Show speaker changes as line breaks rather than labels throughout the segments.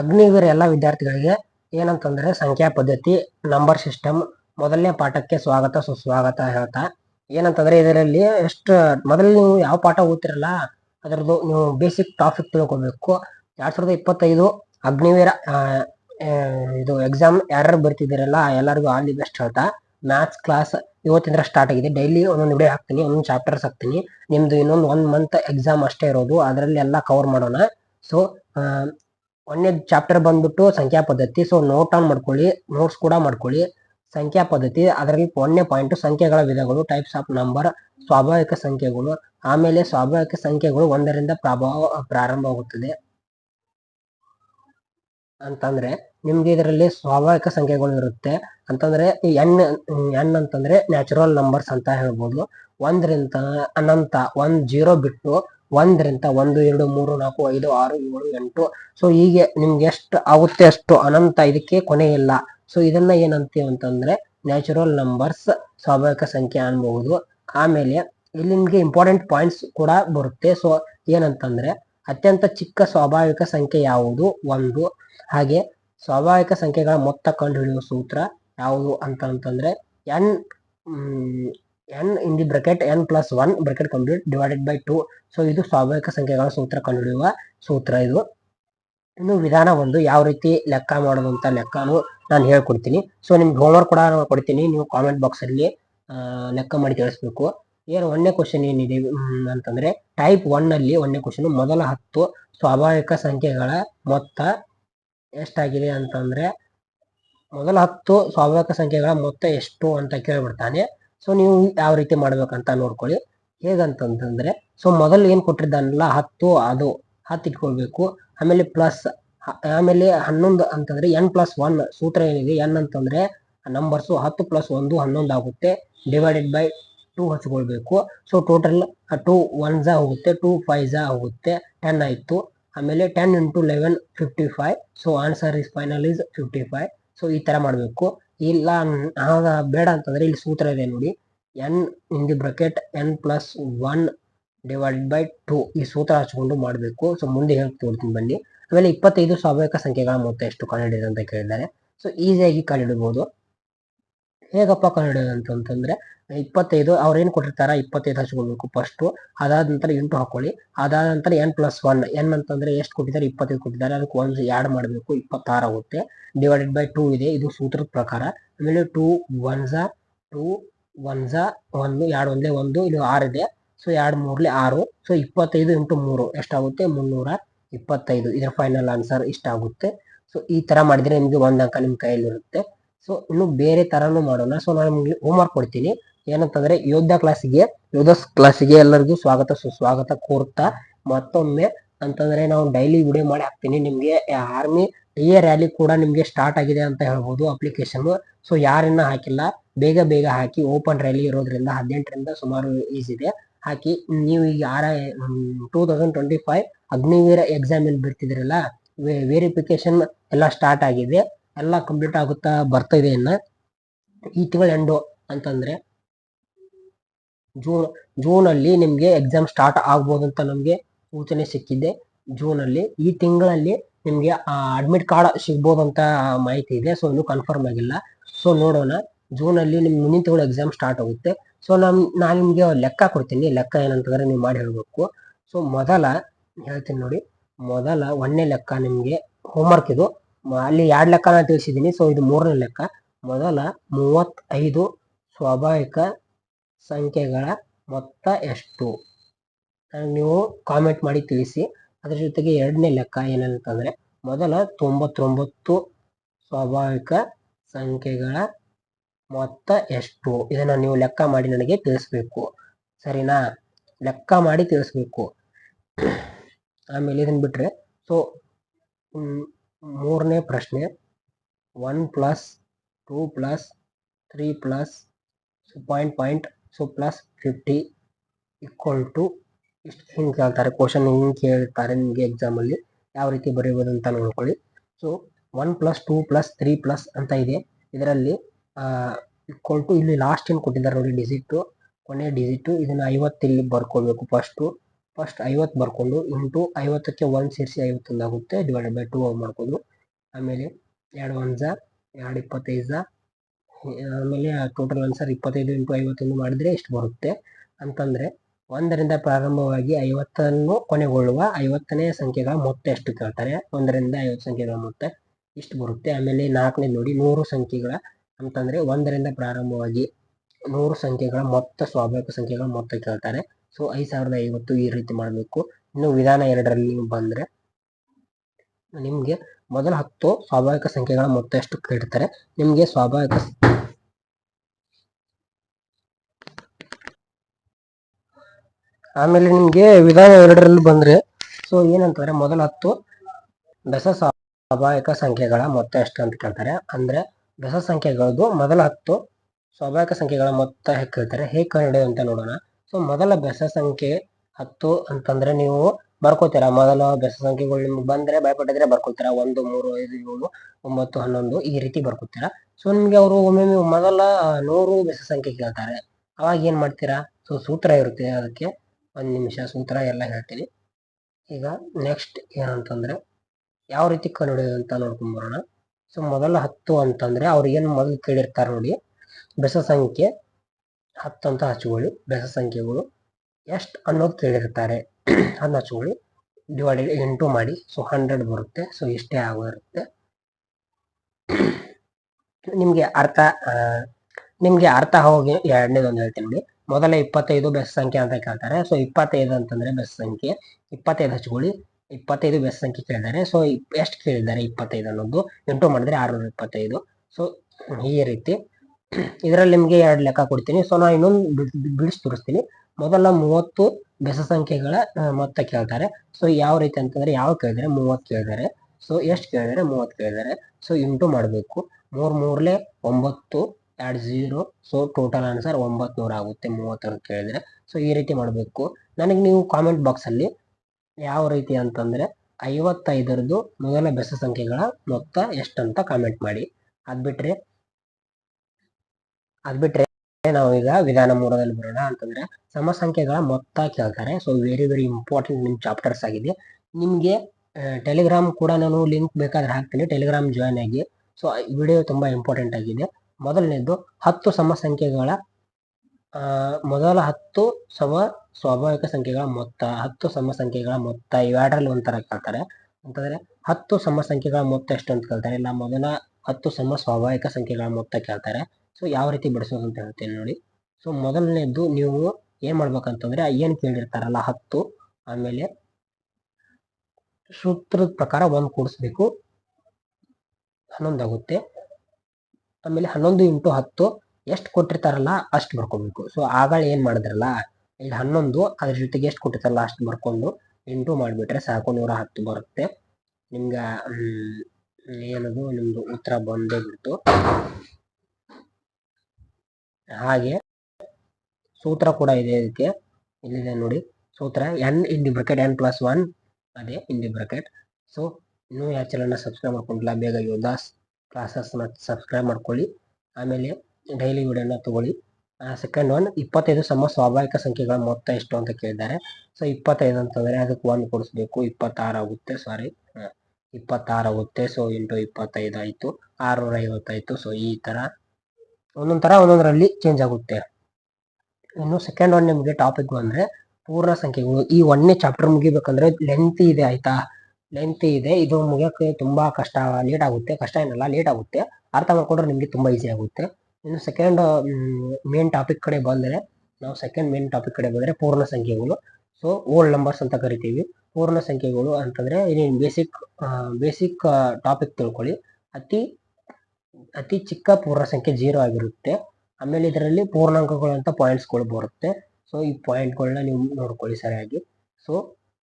ಅಗ್ನಿವೀರ ಎಲ್ಲ ವಿದ್ಯಾರ್ಥಿಗಳಿಗೆ ಏನಂತಂದ್ರೆ ಸಂಖ್ಯಾ ಪದ್ಧತಿ ನಂಬರ್ ಸಿಸ್ಟಮ್ ಮೊದಲನೇ ಪಾಠಕ್ಕೆ ಸ್ವಾಗತ, ಸುಸ್ವಾಗತ ಹೇಳ್ತಾ. ಏನಂತಂದ್ರೆ ಇದರಲ್ಲಿ ಎಷ್ಟು ಮೊದಲು ನೀವು ಯಾವ ಪಾಠ ಓದ್ತಿರಲ್ಲ, ಅದರದ್ದು ನೀವು ಬೇಸಿಕ್ ಟಾಪಿಕ್ ತಿಳ್ಕೊಬೇಕು. ಎರಡ್ ಸಾವಿರದ ಇಪ್ಪತ್ತೈದು ಅಗ್ನಿವೀರ ಇದು ಎಕ್ಸಾಮ್ ಯಾರ್ಯಾರು ಬರ್ತಿದ್ದೀರಲ್ಲ, ಎಲ್ಲರಿಗೂ ಆಲ್ ದಿ ಬೆಸ್ಟ್ ಹೇಳ್ತಾ. ಮ್ಯಾಥ್ಸ್ ಕ್ಲಾಸ್ ಇವತ್ತಿಂದ ಸ್ಟಾರ್ಟ್ ಆಗಿದೆ. ಡೈಲಿ ಒಂದೊಂದು ವಿಡಿಯೋ ಹಾಕ್ತೀನಿ, ಒಂದೊಂದು ಚಾಪ್ಟರ್ಸ್ ಹಾಕ್ತೀನಿ. ನಿಮ್ದು ಇನ್ನೊಂದು ಒನ್ ಮಂತ್ ಎಕ್ಸಾಮ್ ಅಷ್ಟೇ ಇರೋದು. ಅದರಲ್ಲಿ ಎಲ್ಲ ಕವರ್ ಮಾಡೋಣ. ಸೊ ಒಂದನೇ ಚಾಪ್ಟರ್ ಬಂದ್ಬಿಟ್ಟು ಸಂಖ್ಯಾ ಪದ್ಧತಿ. ಸೊ ನೋಟ್ ಆನ್ ಮಾಡ್ಕೊಳ್ಳಿ ನೋಟ್ಸ್ ಕೂಡ ಮಾಡ್ಕೊಳ್ಳಿ. ಸಂಖ್ಯಾ ಪದ್ಧತಿ, ಅದರಲ್ಲಿ ಒಂದನೇ ಪಾಯಿಂಟ್ ಸಂಖ್ಯೆಗಳ ವಿಧಗಳು ಟೈಪ್ಸ್ ಆಫ್ ನಂಬರ್ ಸ್ವಾಭಾವಿಕ ಸಂಖ್ಯೆಗಳು, ಆಮೇಲೆ ಸ್ವಾಭಾವಿಕ ಸಂಖ್ಯೆಗಳು ಒಂದರಿಂದ ಪ್ರಭಾವ ಪ್ರಾರಂಭವಾಗುತ್ತದೆ ಅಂತಂದ್ರೆ, ನಿಮ್ಗೆ ಇದರಲ್ಲಿ ಸ್ವಾಭಾವಿಕ ಸಂಖ್ಯೆಗಳು ಇರುತ್ತೆ. ಅಂತಂದ್ರೆ ಎನ್ ಎನ್ ಅಂತಂದ್ರೆ ನ್ಯಾಚುರಲ್ ನಂಬರ್ಸ್ ಅಂತ ಹೇಳ್ಬೋದು. ಒಂದರಿಂದ ಅನಂತ, ಒಂದ್ ಜೀರೋ ಬಿಟ್ಟು ಒಂದರಿಂದ ಒಂದು, ಎರಡು, ಮೂರು, ನಾಲ್ಕು, ಐದು, ಆರು, ಏಳು, ಎಂಟು. ಸೊ ಹೀಗೆ ನಿಮ್ಗೆ ಎಷ್ಟು ಆಗುತ್ತೆ ಅಷ್ಟು ಅನಂತ ಇದಕ್ಕೆ ಕೊನೆ ಇಲ್ಲ. ಸೊ ಇದನ್ನ ಏನಂತೀವಿ ಅಂತಂದ್ರೆ ನ್ಯಾಚುರಲ್ ನಂಬರ್ಸ್ ಸ್ವಾಭಾವಿಕ ಸಂಖ್ಯೆ ಅನ್ಬಹುದು. ಆಮೇಲೆ ಇಲ್ಲಿ ನಿಮ್ಗೆ ಇಂಪಾರ್ಟೆಂಟ್ ಪಾಯಿಂಟ್ಸ್ ಕೂಡ ಬರುತ್ತೆ. ಸೊ ಏನಂತಂದ್ರೆ ಅತ್ಯಂತ ಚಿಕ್ಕ ಸ್ವಾಭಾವಿಕ ಸಂಖ್ಯೆ ಯಾವುದು? ಒಂದು. ಹಾಗೆ ಸ್ವಾಭಾವಿಕ ಸಂಖ್ಯೆಗಳ ಮೊತ್ತ ಕಂಡುಹಿಡಿಯುವ ಸೂತ್ರ ಯಾವುದು ಅಂತ ಅಂತಂದ್ರೆ N N in the bracket N plus one bracket complete divided by two so ಇದು ಸ್ವಾಭಾವಿಕ ಸಂಖ್ಯೆಗಳ ಸೂತ್ರ ಕಂಡುಹಿಡಿಯುವ ಸೂತ್ರ ಇದು. ಇನ್ನು ವಿಧಾನ ಒಂದು, ಯಾವ ರೀತಿ ಲೆಕ್ಕ ಮಾಡೋದು ಅಂತ ಲೆಕ್ಕನು ನಾನು ಹೇಳ್ಕೊಡ್ತೀನಿ. ಸೊ ನಿಮ್ಗೆ ಹೋಮ್ವರ್ಕ್ ಕೂಡ ಕೊಡ್ತೀನಿ. ನೀವು ಕಾಮೆಂಟ್ ಬಾಕ್ಸ್ ಅಲ್ಲಿ ಲೆಕ್ಕ ಮಾಡಿ ತಿಳಿಸ್ಬೇಕು. ಏನು ಒಂದೇ ಕ್ವಶನ್ ಏನಿದೆ? ಅಂತಂದರೆ ಟೈಪ್ ಒನ್ ಅಲ್ಲಿ ಕ್ವಶನ್ ಮೊದಲ ಹತ್ತು ಸ್ವಾಭಾವಿಕ ಸಂಖ್ಯೆಗಳ ಮೊತ್ತ ಎಷ್ಟಾಗಿದೆ ಅಂತಂದ್ರೆ ಮೊದಲ ಹತ್ತು ಸ್ವಾಭಾವಿಕ ಸಂಖ್ಯೆಗಳ ಮೊತ್ತ ಎಷ್ಟು ಅಂತ ಕೇಳ್ಬಿಡ್ತಾನೆ. ಸೊ ನೀವು ಯಾವ ರೀತಿ ಮಾಡ್ಬೇಕಂತ ನೋಡ್ಕೊಳ್ಳಿ. ಹೇಗಂತಂತಂದ್ರೆ ಸೊ ಮೊದಲು ಏನ್ ಕೊಟ್ಟಿದ್ದಾನಲ್ಲ, ಹತ್ತು, ಅದು, ಹತ್ತು ಇಟ್ಕೊಳ್ಬೇಕು. ಆಮೇಲೆ ಪ್ಲಸ್ ಆಮೇಲೆ ಹನ್ನೊಂದು ಅಂತಂದ್ರೆ ಎನ್ ಪ್ಲಸ್ ಒನ್ ಸೂತ್ರ ಏನಿದೆ, ಎನ್ ಅಂತಂದ್ರೆ ನಂಬರ್ಸು ಹತ್ತು ಪ್ಲಸ್ ಒಂದು ಹನ್ನೊಂದು ಆಗುತ್ತೆ. ಡಿವೈಡೆಡ್ ಬೈ ಟೂ ಹಚ್ಕೊಳ್ಬೇಕು. ಸೊ ಟೋಟಲ್ ಟೂ ಒನ್ ಝಾ ಹೋಗುತ್ತೆ ಟೂ ಫೈವ್ ಝಾ ಹೋಗುತ್ತೆ. ಟೆನ್ ಆಯ್ತು. ಆಮೇಲೆ ten into eleven fifty five so answer is final is fifty five so ಈ ತರ ಮಾಡಬೇಕು. ಇಲ್ಲ ಬೇಡ ಅಂತಂದ್ರೆ ಇಲ್ಲಿ ಸೂತ್ರ ಇದೆ ನೋಡಿ. N in the bracket N plus one divide by two ಈ ಸೂತ್ರ ಹಚ್ಕೊಂಡು ಮಾಡಬೇಕು. ಸೊ ಮುಂದೆ ಹೇಳ್ಕೊಡ್ತೀನಿ ಬನ್ನಿ. ಆಮೇಲೆ ಇಪ್ಪತ್ತೈದು ಸ್ವಾಭಾವಿಕ ಸಂಖ್ಯೆಗಳ ಮೊತ್ತ ಎಷ್ಟು ಕಂಡುಹಿಡಿಯೋದು ಅಂತ ಕೇಳಿದ್ದಾರೆ. ಸೊ ಈಸಿಯಾಗಿ ಕಂಡುಹಿಡಬಹುದು ಹೇಗಪ್ಪ ಕಂಡುಹಿಡಿಯೋದು ಅಂತಂತಂದ್ರೆ ಇಪ್ಪತ್ತೈದು, ಅವ್ರು ಏನ್ ಕೊಟ್ಟಿರ್ತಾರ? ಇಪ್ಪತ್ತೈದು ಹಚ್ಕೊಳ್ಬೇಕು ಫಸ್ಟ್ ಅದಾದ ನಂತರ ಎಂಟು ಹಾಕೊಳ್ಳಿ. ಅದಾದ ನಂತರ ಎನ್ ಪ್ಲಸ್ ಒನ್ ಎನ್ ಅಂತಂದ್ರೆ ಎಷ್ಟು ಕೊಟ್ಟಿದ್ದಾರೆ? ಇಪ್ಪತ್ತೈದು ಕೊಟ್ಟಿದ್ದಾರೆ. ಅದಕ್ಕೆ ಒಂದು ಎರಡ್ ಮಾಡಬೇಕು. ಇಪ್ಪತ್ತಾರು ಆಗುತ್ತೆ ಡಿವೈಡೆಡ್ ಬೈ ಟೂ ಇದೆ. ಇದು ಸೂತ್ರದ ಪ್ರಕಾರ. ಆಮೇಲೆ ಟೂ ಒನ್ ಝಾ ಟೂ ಝಾ ಒಂದು, ಎರಡು, ಒಂದೇ, ಒಂದು, ಇದು ಆರು ಇದೆ. ಸೊ ಎರಡು ಮೂರ್ಲಿ ಆರು. ಸೊ ಇಪ್ಪತ್ತೈದು ಇಂಟು ಮೂರು ಎಷ್ಟಾಗುತ್ತೆ? ಮುನ್ನೂರ ಇಪ್ಪತ್ತೈದು. ಇದರ ಫೈನಲ್ ಆನ್ಸರ್ ಇಷ್ಟಾಗುತ್ತೆ. ಸೊ ಈ ತರ ಮಾಡಿದ್ರೆ ನಿಮಗೆ ಒಂದು ಅಂಕ ನಿಮ್ಮ ಕೈಯಲ್ಲಿರುತ್ತೆ. ಸೊ ಇನ್ನು ಬೇರೆ ತರನು ಮಾಡೋಣ. ಸೊ ನಾನು ನಿಮ್ಗೆ ಹೋಮ್ವರ್ಕ್ ಕೊಡ್ತೀನಿ. ಏನಂತಂದ್ರೆ ಯೋಧ ಕ್ಲಾಸಿಗೆ ಯೋಧ ಕ್ಲಾಸಿಗೆ ಎಲ್ಲರಿಗೂ ಸ್ವಾಗತ, ಸುಸ್ವಾಗತ ಕೋರ್ತಾ ಮತ್ತೊಮ್ಮೆ ಅಂತಂದ್ರೆ ನಾವು ಡೈಲಿ ವಿಡಿಯೋ ಮಾಡಿ ಹಾಕ್ತೀನಿ. ನಿಮಗೆ ಆರ್ಮಿ ಎ ರ್ಯಾಲಿ ಕೂಡ ನಿಮಗೆ ಸ್ಟಾರ್ಟ್ ಆಗಿದೆ ಅಂತ ಹೇಳ್ಬೋದು ಅಪ್ಲಿಕೇಶನ್ ಸೊ ಯಾರನ್ನ ಹಾಕಿಲ್ಲ, ಬೇಗ ಬೇಗ ಹಾಕಿ ಓಪನ್ ರ್ಯಾಲಿ ಇರೋದ್ರಿಂದ ಹದಿನೆಂಟರಿಂದ ಸುಮಾರು ಈಸ್ ಇದೆ. ಹಾಕಿ, ನೀವು ಈಗ ಆರ two thousand twenty five Agniveer exam ಇಲ್ಲಿ ಬರ್ತಿದ್ರಲ್ಲ ವೆರಿಫಿಕೇಶನ್ ಎಲ್ಲ ಸ್ಟಾರ್ಟ್ ಆಗಿದೆ. ಎಲ್ಲ ಕಂಪ್ಲೀಟ್ ಆಗುತ್ತಾ ಬರ್ತಾ ಇದೆ ಇನ್ನ ಈ ತಿಂಗಳ ಎಂಡು ಅಂತಂದ್ರೆ ಜೂನ್, ಜೂನಲ್ಲಿ ನಿಮ್ಗೆ ಎಕ್ಸಾಮ್ ಸ್ಟಾರ್ಟ್ ಆಗ್ಬೋದು ಅಂತ ನಮ್ಗೆ ಸೂಚನೆ ಸಿಕ್ಕಿದೆ. ಜೂನ್ ಅಲ್ಲಿ ಈ ತಿಂಗಳಲ್ಲಿ ನಿಮ್ಗೆ ಅಡ್ಮಿಟ್ ಕಾರ್ಡ್ ಸಿಗ್ಬೋದು ಅಂತ ಮಾಹಿತಿ ಇದೆ. ಸೊ ಇನ್ನೂ ಕನ್ಫರ್ಮ್ ಆಗಿಲ್ಲ. ಸೊ ನೋಡೋಣ. ಜೂನ್ ಅಲ್ಲಿ ನಿಮ್ ಮುಂದಿನ ತಿಂಗಳು ಎಕ್ಸಾಮ್ ಸ್ಟಾರ್ಟ್ ಆಗುತ್ತೆ ಸೊ ನಮ್, ನಾನು ನಿಮಗೆ ಲೆಕ್ಕ ಕೊಡ್ತೀನಿ. ಲೆಕ್ಕ ಏನಂತಂದ್ರೆ ನೀವು ಮಾಡಿ ಹೇಳ್ಬೇಕು. ಸೊ ಮೊದಲ ಹೇಳ್ತೀನಿ ನೋಡಿ. ಮೊದಲ ಒಂದನೇ ಲೆಕ್ಕ ನಿಮ್ಗೆ ಹೋಮ್ವರ್ಕ್ ಇದು. ಅಲ್ಲಿ ಎರಡು ಲೆಕ್ಕ ನಾನು ತಿಳಿಸಿದ್ದೀನಿ. ಸೊ ಇದು ಮೂರನೇ ಲೆಕ್ಕ. ಮೊದಲ ಮೂವತ್ತೈದು ಸ್ವಾಭಾವಿಕ ಸಂಖ್ಯೆಗಳ ಮೊತ್ತ ಎಷ್ಟು? ನನಗೆ ನೀವು ಕಾಮೆಂಟ್ ಮಾಡಿ ತಿಳಿಸಿ. ಅದರ ಜೊತೆಗೆ ಎರಡನೇ ಲೆಕ್ಕ ಏನಂತಂದ್ರೆ, ಮೊದಲ ತೊಂಬತ್ತೊಂಬತ್ತು ಸ್ವಾಭಾವಿಕ ಸಂಖ್ಯೆಗಳ ಮೊತ್ತ ಎಷ್ಟು? ಇದನ್ನ ನೀವು ಲೆಕ್ಕ ಮಾಡಿ ನನಗೆ ತಿಳಿಸ್ಬೇಕು. ಸರಿನಾ? ಲೆಕ್ಕ ಮಾಡಿ ತಿಳಿಸ್ಬೇಕು. ಆಮೇಲೆ ಇದನ್ನ ಬಿಟ್ಟರೆ ಸೊ ಮೂರನೇ ಪ್ರಶ್ನೆ one plus two plus three plus point point so plus fifty equal to ಇಷ್ಟು ಹಿಂಗೆ ಕೇಳ್ತಾರೆ ಕ್ವಶನ್ ಹಿಂಗೆ ಕೇಳ್ತಾರೆ ನಿಮಗೆ ಎಕ್ಸಾಮಲ್ಲಿ ಯಾವ ರೀತಿ ಬರೆಯಬಹುದು ಅಂತ ನೋಡ್ಕೊಳ್ಳಿ. So one plus two plus three plus ಅಂತ ಇದೆ. ಇದರಲ್ಲಿ ಈಕ್ವಲ್ ಟು ಇಲ್ಲಿ ಲಾಸ್ಟ್ ಏನು ಕೊಟ್ಟಿದ್ದಾರೆ ನೋಡಿ ಡಿಜಿಟು ಕೊನೆ ಡಿಜಿಟು ಇದನ್ನು ಐವತ್ತು ಇಲ್ಲಿ ಬರ್ಕೊಬೇಕು ಫಸ್ಟು ಫಸ್ಟ್ ಐವತ್ತು ಬರ್ಕೊಂಡು ಇಂಟು ಐವತ್ತಕ್ಕೆ ಒಂದು ಸೇರಿಸಿ ಐವತ್ತೊಂದು ಆಗುತ್ತೆ ಡಿವೈಡೆಡ್ ಬೈ ಟೂ ಮಾಡ್ಕೊಂಡು. ಆಮೇಲೆ ಎರಡು ಒಂಜ ಎರಡು ಇಪ್ಪತ್ತೈದು ಆಮೇಲೆ ಟೋಟಲ್ ಆನ್ಸರ್ ಇಪ್ಪತ್ತೈದು ಇಂಟು ಐವತ್ತೊಂದು ಮಾಡಿದರೆ ಎಷ್ಟು ಬರುತ್ತೆ? ಅಂತಂದ್ರೆ ಒಂದರಿಂದ ಪ್ರಾರಂಭವಾಗಿ ಐವತ್ತನ್ನು ಕೊನೆಗೊಳ್ಳುವ ಐವತ್ತನೇ ಸಂಖ್ಯೆಗಳ ಮೊತ್ತ ಎಷ್ಟು ಕೇಳ್ತಾರೆ? ಒಂದರಿಂದ ಐವತ್ತು ಸಂಖ್ಯೆಗಳ ಮೊತ್ತ ಇಷ್ಟು ಬರುತ್ತೆ? ಆಮೇಲೆ ನಾಲ್ಕನೇ ನೋಡಿ ನೂರು ಸಂಖ್ಯೆಗಳ ಅಂತಂದ್ರೆ ಒಂದರಿಂದ ಪ್ರಾರಂಭವಾಗಿ ನೂರು ಸಂಖ್ಯೆಗಳ ಮೊತ್ತ, ಸ್ವಾಭಾವಿಕ ಸಂಖ್ಯೆಗಳ ಮೊತ್ತ ಕೇಳ್ತಾರೆ. ಸೊ ಐದು ಸಾವಿರದ ಐವತ್ತು ಈ ರೀತಿ ಮಾಡಬೇಕು. ಇನ್ನು ವಿಧಾನ ಎರಡರಲ್ಲಿ ನೀವು ಬಂದ್ರೆ ನಿಮಗೆ ಮೊದಲ ಹತ್ತು ಸ್ವಾಭಾವಿಕ ಸಂಖ್ಯೆಗಳ ಮೊತ್ತ ಎಷ್ಟು ಕೇಳ್ತಾರೆ? ನಿಮಗೆ ಸ್ವಾಭಾವಿಕ ಆಮೇಲೆ ನಿಮಗೆ ವಿಧಾನ ಎರಡರಲ್ಲಿ ಬಂದ್ರೆ ಸೊ ಏನಂತಂದ್ರೆ ಮೊದಲ ಹತ್ತು ಬೆಸ ಸ್ವಾಭಾವಿಕ ಸಂಖ್ಯೆಗಳ ಮೊತ್ತ ಎಷ್ಟು ಅಂತ ಕೇಳ್ತಾರೆ. ಅಂದ್ರೆ ಬೆಸ ಸಂಖ್ಯೆಗಳದ್ದು ಮೊದಲ ಹತ್ತು ಸ್ವಾಭಾವಿಕ ಸಂಖ್ಯೆಗಳ ಮೊತ್ತ ಹೇಗೆ ಕೇಳ್ತಾರೆ? ಹೇಗೆ ಕಂಡು ಅಂತ ನೋಡೋಣ. ಸೊ ಮೊದಲ ಬೆಸ ಸಂಖ್ಯೆ ಹತ್ತು ಅಂತಂದ್ರೆ ನೀವು ಬರ್ಕೋತೀರ? ಮೊದಲ ಬೆಸ ಸಂಖ್ಯೆಗಳು ನಿಮ್ಗೆ ಬಂದ್ರೆ ಭಯಪಟ್ಟಿದ್ರೆ ಬರ್ಕೋತೀರ? ಒಂದು, ಮೂರು, ಐದು, ಏಳು, ಒಂಬತ್ತು, ಹನ್ನೊಂದು ಈ ರೀತಿ ಬರ್ಕೋತೀರ? ಸೊ ನಿಮಗೆ ಅವರು ಒಮ್ಮೊಮ್ಮೆ ಮೊದಲ ನೂರು ಬೆಸ ಸಂಖ್ಯೆ ಕೇಳ್ತಾರೆ. ಅವಾಗ ಏನು ಮಾಡ್ತೀರಾ? ಸೊ ಸೂತ್ರ ಇರುತ್ತೆ ಅದಕ್ಕೆ ಒಂದ್ ನಿಮಿಷ ಸೂತ್ರ ಎಲ್ಲ ಹೇಳ್ತೀನಿ. ಈಗ ನೆಕ್ಸ್ಟ್ ಏನಂತಂದ್ರೆ ಯಾವ ರೀತಿ ಕಂಡುಹಿಡಿಯೋದು ಅಂತ ನೋಡ್ಕೊಂಡ್ ಬರೋಣ. ಸೊ ಮೊದಲ ಹತ್ತು ಅಂತಂದ್ರೆ ಅವ್ರು ಏನು ಮೊದಲು ಕೇಳಿರ್ತಾರೆ ನೋಡಿ. ಬೆಸ ಸಂಖ್ಯೆ ಹತ್ತು ಅಂತ ಹಚ್ಕೊಳ್ಳಿ ಬೆಸ ಸಂಖ್ಯೆಗಳು ಎಷ್ಟು ಅನ್ನೋದು ಕೇಳಿರ್ತಾರೆ. ಅದನ್ನ ಹಚ್ಕೊಳ್ಳಿ ಡಿವೈಡೆಡ್ ಎಂಟು ಮಾಡಿ. ಸೊ ಹಂಡ್ರೆಡ್ ಬರುತ್ತೆ. ಸೊ ಇಷ್ಟೇ ಆಗೋರುತ್ತೆ ನಿಮ್ಗೆ ಅರ್ಥ ನಿಮಗೆ ಅರ್ಥ ಹೋಗಿ ಎರಡನೇದೊಂದು ಹೇಳ್ತೀನಿ ಮೊದಲ ಇಪ್ಪತ್ತೈದು ಬೆಸ್ ಸಂಖ್ಯೆ ಅಂತ ಕೇಳ್ತಾರೆ. ಸೊ ಇಪ್ಪತ್ತೈದು ಅಂತಂದ್ರೆ ಬೆಸ್ ಸಂಖ್ಯೆ. ಇಪ್ಪತ್ತೈದು ಹಚ್ಕೊಳ್ಳಿ ಇಪ್ಪತ್ತೈದು ಬೆಸ್ ಸಂಖ್ಯೆ ಕೇಳಿದ್ದಾರೆ. ಸೊ ಎಷ್ಟು ಕೇಳಿದ್ದಾರೆ ಇಪ್ಪತ್ತೈದು ಅನ್ನೋದು. ಎಂಟು ಮಾಡಿದ್ರೆ ಆರುನೂರ ಇಪ್ಪತ್ತೈದು. ಸೊ ಈ ರೀತಿ. ಇದರಲ್ಲಿ ನಿಮಗೆ ಎರಡು ಲೆಕ್ಕ ಕೊಡ್ತೀನಿ. ಸೊ ನಾನು ಇನ್ನೊಂದು ಬಿಡಿಸಿ ತೋರಿಸ್ತೀನಿ. ಮೊದಲ ಮೂವತ್ತು ಬೆಸ ಸಂಖ್ಯೆಗಳ ಮೊತ್ತ ಕೇಳ್ತಾರೆ. ಸೊ ಯಾವ ರೀತಿ ಅಂತಂದ್ರೆ ಯಾವ ಕೇಳಿದರೆ ಮೂವತ್ತು ಕೇಳಿದ್ದಾರೆ. ಸೊ ಎಷ್ಟು ಕೇಳಿದರೆ ಮೂವತ್ತು ಕೇಳಿದ್ದಾರೆ. ಸೊ ಇಂಟು ಮಾಡಬೇಕು. ಮೂರ್ ಮೂರ್ಲೆ ಒಂಬತ್ತು. ಎರಡು ಝೀರೋ ಸೊ ಟೋಟಲ್ ಆನ್ಸರ್ ಒಂಬತ್ತು ನೂರ ಆಗುತ್ತೆ ಅಂತ ಕೇಳಿದರೆ. ಸೊ ಈ ರೀತಿ ಮಾಡಬೇಕು. ನನಗೆ ನೀವು ಕಾಮೆಂಟ್ ಬಾಕ್ಸ್ ಅಲ್ಲಿ ಯಾವ ರೀತಿ ಅಂತಂದ್ರೆ ಐವತ್ತೈದರದ್ದು ಮೊದಲ ಬೆಸ ಸಂಖ್ಯೆಗಳ ಮೊತ್ತ ಎಷ್ಟಂತ ಕಾಮೆಂಟ್ ಮಾಡಿ. ಅದ್ ಬಿಟ್ರೆ ಅದ್ ಬಿಟ್ರೆ ನಾವು ಈಗ ವಿಧಾನ ಮೂರದಲ್ಲಿ ಬರೋಣ ಅಂತಂದ್ರೆ ಸಮ ಸಂಖ್ಯೆಗಳ ಮೊತ್ತ ಕೇಳ್ತಾರೆ. ಸೊ ವೆರಿ ವೆರಿ ಇಂಪಾರ್ಟೆಂಟ್ ನಿಮ್ಮ ಚಾಪ್ಟರ್ಸ್ ಆಗಿದೆ. ನಿಮಗೆ ಟೆಲಿಗ್ರಾಮ್ ಕೂಡ ನಾನು ಲಿಂಕ್ ಬೇಕಾದ್ರೆ ಹಾಕ್ತೀನಿ. ಟೆಲಿಗ್ರಾಮ್ ಜಾಯ್ನ್ ಆಗಿ. ಸೊ ವಿಡಿಯೋ ತುಂಬಾ ಇಂಪಾರ್ಟೆಂಟ್ ಆಗಿದೆ. ಮೊದಲನೇದು ಹತ್ತು ಸಮ ಸಂಖ್ಯೆಗಳ ಮೊದಲ ಹತ್ತು ಸಮ ಸ್ವಾಭಾವಿಕ ಸಂಖ್ಯೆಗಳ ಮೊತ್ತ. ಹತ್ತು ಸಮ ಸಂಖ್ಯೆಗಳ ಮೊತ್ತ. ಇವೆರಡರಲ್ಲಿ ಒಂಥರ ಕೇಳ್ತಾರೆ. ಅಂತಂದ್ರೆ ಹತ್ತು ಸಮ ಸಂಖ್ಯೆಗಳ ಮೊತ್ತ ಎಷ್ಟು ಅಂತ ಕೇಳ್ತಾರೆ. ಇಲ್ಲ, ಮೊದಲ ಹತ್ತು ಸಮ ಸ್ವಾಭಾವಿಕ ಸಂಖ್ಯೆಗಳ ಮೊತ್ತ ಕೇಳ್ತಾರೆ. ಸೊ ಯಾವ ರೀತಿ ಬಿಡಿಸೋದು ಅಂತ ಹೇಳ್ತೀನಿ ನೋಡಿ. ಸೊ ಮೊದಲನೇದು ನೀವು ಏನ್ ಮಾಡ್ಬೇಕಂತಂದ್ರೆ ಏನ್ ಕೇಳಿರ್ತಾರಲ್ಲ ಹತ್ತು, ಆಮೇಲೆ ಸೂತ್ರದ ಪ್ರಕಾರ ಒಂದು ಕೂಡಿಸ್ಬೇಕು. ಹನ್ನೊಂದು ಆಗುತ್ತೆ ಆಮೇಲೆ ಹನ್ನೊಂದು ಇಂಟು ಹತ್ತು ಎಷ್ಟು ಕೊಟ್ಟಿರ್ತಾರಲ್ಲ ಅಷ್ಟು ಬರ್ಕೊಬೇಕು. ಸೊ ಆಗಳ ಏನ್ ಮಾಡಿದ್ರಲ್ಲ, ಇಲ್ಲಿ ಹನ್ನೊಂದು, ಅದ್ರ ಜೊತೆಗೆ ಎಷ್ಟು ಕೊಟ್ಟಿರ್ತಾರಲ್ಲ ಅಷ್ಟು ಬರ್ಕೊಂಡು ಇಂಟು ಮಾಡಿಬಿಟ್ರೆ ಸಾಕು, ನೂರ ಹತ್ತು ಬರುತ್ತೆ. ನಿಮ್ಗೆ ಏನದು, ನಿಮ್ದು ಉತ್ತರ ಬಂದೇ ಬಿಡ್ತು. ಹಾಗೆ ಸೂತ್ರ ಕೂಡ ಇದೆ ಇದಕ್ಕೆ. ಇಲ್ಲಿದೆ ನೋಡಿ, ಸೂತ್ರ N in bracket N plus one ಅದೇ ಇನ್ ದಿ ಬ್ರಕೆಟ್. ಸೊ ಇನ್ನೂ ಯಾವ ಚಾನಲ್ನ ಸಬ್ಸ್ಕ್ರೈಬ್ ಮಾಡ್ಕೊಂಡಿಲ್ಲ, ಬೇಗ ಯೋಧಾಸ್ ಕ್ಲಾಸಸ್ನ ಸಬ್ಸ್ಕ್ರೈಬ್ ಮಾಡ್ಕೊಳ್ಳಿ. ಆಮೇಲೆ ಡೈಲಿ ವಿಡಿಯೋನ ತಗೊಳ್ಳಿ. ಸೆಕೆಂಡ್ ಒನ್ ಇಪ್ಪತ್ತೈದು ಸಮ ಸ್ವಾಭಾವಿಕ ಸಂಖ್ಯೆಗಳ ಮೊತ್ತ ಎಷ್ಟು ಅಂತ ಕೇಳಿದ್ದಾರೆ. ಸೊ ಇಪ್ಪತ್ತೈದು ಅಂತಂದರೆ ಅದಕ್ಕೆ ಒಂದು ಕೊಡಿಸ್ಬೇಕು. ಇಪ್ಪತ್ತಾರು ಆಗುತ್ತೆ ಸಾರಿ ಇಪ್ಪತ್ತಾರು ಆಗುತ್ತೆ. ಸೊ ಇಂಟು ಇಪ್ಪತ್ತೈದು ಆಯಿತು. ಆರುನೂರ ಐವತ್ತಾಯಿತು ಸೊ ಈ ಥರ ಒಂದೊಂದು ಥರ ಒಂದೊಂದರಲ್ಲಿ ಚೇಂಜ್ ಆಗುತ್ತೆ. ಇನ್ನು ಸೆಕೆಂಡ್ ಒನ್ ನಿಮಗೆ ಟಾಪಿಕ್ ಬಂದರೆ ಪೂರ್ಣ ಸಂಖ್ಯೆಗಳು. ಈ ಒನ್ನೇ ಚಾಪ್ಟರ್ ಮುಗಿಬೇಕಂದ್ರೆ ಲೆಂತ್ ಇದೆ, ಆಯ್ತಾ? ಲೆಂತ್ ಇದೆ. ಇದು ಮುಗಿಯೋಕ್ಕೆ ತುಂಬ ಕಷ್ಟ ಲೇಟ್ ಆಗುತ್ತೆ. ಕಷ್ಟ ಏನಲ್ಲ ಲೇಟ್ ಆಗುತ್ತೆ. ಅರ್ಥ ಮಾಡ್ಕೊಂಡ್ರೆ ನಿಮಗೆ ತುಂಬ ಈಸಿ ಆಗುತ್ತೆ. ಇನ್ನು ಸೆಕೆಂಡ್ ಮೇನ್ ಟಾಪಿಕ್ ಕಡೆ ಬಂದರೆ, ನಾವು ಸೆಕೆಂಡ್ ಮೇನ್ ಟಾಪಿಕ್ ಕಡೆ ಬಂದರೆ ಪೂರ್ಣ ಸಂಖ್ಯೆಗಳು. ಸೊ ಓಲ್ಡ್ ನಂಬರ್ಸ್ ಅಂತ ಕರಿತೀವಿ. ಪೂರ್ಣ ಸಂಖ್ಯೆಗಳು ಅಂತಂದ್ರೆ ಬೇಸಿಕ್ ಬೇಸಿಕ್ ಟಾಪಿಕ್ ತಿಳ್ಕೊಳ್ಳಿ. ಅತಿ ಅತಿ ಚಿಕ್ಕ ಪೂರ್ಣ ಸಂಖ್ಯೆ ಜೀರೋ ಆಗಿರುತ್ತೆ. ಆಮೇಲೆ ಇದರಲ್ಲಿ ಪೂರ್ಣಾಂಕಗಳು ಅಂತ ಪಾಯಿಂಟ್ಸ್ಗಳು ಬರುತ್ತೆ. ಸೊ ಈ ಪಾಯಿಂಟ್ಗಳನ್ನ ನೀವು ನೋಡ್ಕೊಳ್ಳಿ ಸರಿಯಾಗಿ. ಸೊ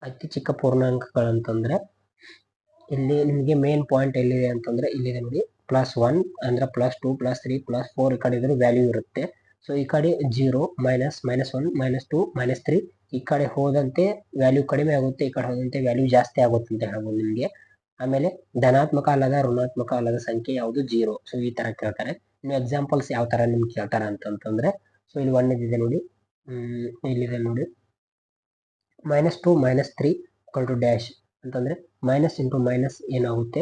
ಅತಿ ಚಿಕ್ಕ ಪೂರ್ಣಾಂಕಗಳಂತಂದ್ರೆ ಇಲ್ಲಿ ನಿಮಗೆ ಮೇನ್ ಪಾಯಿಂಟ್ ಎಲ್ಲಿದೆ ಅಂತಂದ್ರೆ ಇಲ್ಲಿದೆ ನೋಡಿ. ಪ್ಲಸ್ ಒನ್ ಅಂದ್ರೆ plus two plus three plus four ಈ ಕಡೆ ಇದ್ರೂ ವ್ಯಾಲ್ಯೂ ಇರುತ್ತೆ. ಸೊ ಈ ಕಡೆ zero minus minus one minus two minus three ಈ ಕಡೆ ಹೋದಂತೆ ವ್ಯಾಲ್ಯೂ ಕಡಿಮೆ ಆಗುತ್ತೆ, ಈ ಕಡೆ ಹೋದಂತೆ ವ್ಯಾಲ್ಯೂ ಜಾಸ್ತಿ ಆಗುತ್ತೆ ಅಂತ ಹೇಳ್ಬೋದು ನಿಮಗೆ. ಆಮೇಲೆ ಧನಾತ್ಮಕ ಅಲ್ಲದ ಋಣಾತ್ಮಕ ಅಲ್ಲದ ಸಂಖ್ಯೆ ಯಾವುದು? ಜೀರೋ ಸೊ ಈ ತರ ಕೇಳ್ತಾರೆ. ಇನ್ನು ಎಕ್ಸಾಂಪಲ್ಸ್ ಯಾವ ತರ ನಿಮ್ಗೆ ಕೇಳ್ತಾರೆ ಅಂತಂತಂದ್ರೆ ಸೊ ಇಲ್ಲಿ ಒಂದೇದಿದೆ ನೋಡಿ. ಇಲ್ಲಿದೆ ನೋಡಿ. Minus two minus three equal to dash ಅಂತಂದರೆ ಮೈನಸ್ ಇಂಟು ಮೈನಸ್ ಏನಾಗುತ್ತೆ?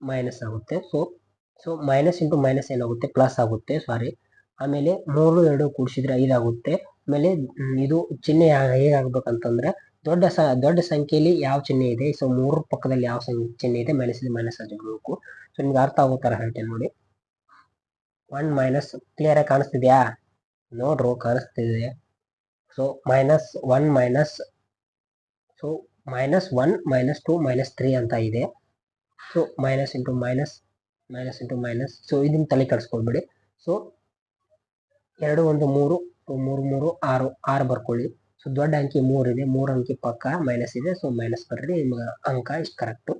ಮೈನಸ್ ಆಗುತ್ತೆ. So so minus into minus ಏನಾಗುತ್ತೆ? ಪ್ಲಸ್ ಆಗುತ್ತೆ ಸಾರಿ ಆಮೇಲೆ ಮೂರು, ಎರಡು ಕೂಡಿಸಿದ್ರೆ ಐದಾಗುತ್ತೆ. ಆಮೇಲೆ ಇದು ಚಿಹ್ನೆ ಹೇಗಾಗಬೇಕಂತಂದ್ರೆ ದೊಡ್ಡ ಸ, ದೊಡ್ಡ ಸಂಖ್ಯೆಯಲ್ಲಿ ಯಾವ ಚಿಹ್ನೆ ಇದೆ? ಸೊ ಮೂರು ಪಕ್ಕದಲ್ಲಿ ಯಾವ ಚಿಹ್ನೆ ಇದೆ? ಮೈನಸ್ ಇದೆ ಮೈನಸ್ ಆಗಿರ್ಬೇಕು ಸೊ ನಿಮ್ಗೆ ಅರ್ಥ ಆಗೋ ಥರ ಹೇಳ್ತೇನೆ ನೋಡಿ. ಒನ್ ಮೈನಸ್ ಕ್ಲಿಯರ್ ಆಗಿ ಕಾಣಿಸ್ತಿದ್ಯಾ? ನೋಡ್ರು, ಕಾಣಿಸ್ತಿದೆ. So minus one minus so minus one minus two minus three ಅಂತ ಇದೆ. So minus into minus minus into minus so ಇದನ್ನ ತಲೆ ಕೆಡಿಸ್ಕೊಳ್ಬೇಡಿ. ಸೊ ಎರಡು, ಒಂದು, ಮೂರು ಮೂರು ಮೂರು, ಆರು ಆರು ಬರ್ಕೊಳ್ಳಿ. ಸೊ ದೊಡ್ಡ ಅಂಕಿ ಮೂರು ಇದೆ. ಮೂರು ಅಂಕಿ ಪಕ್ಕ ಮೈನಸ್ ಇದೆ. ಸೊ ಮೈನಸ್ ಬರ್ರಿ. ನಿಮ್ಗೆ ಅಂಕ ಇಷ್ಟು ಕರೆಕ್ಟು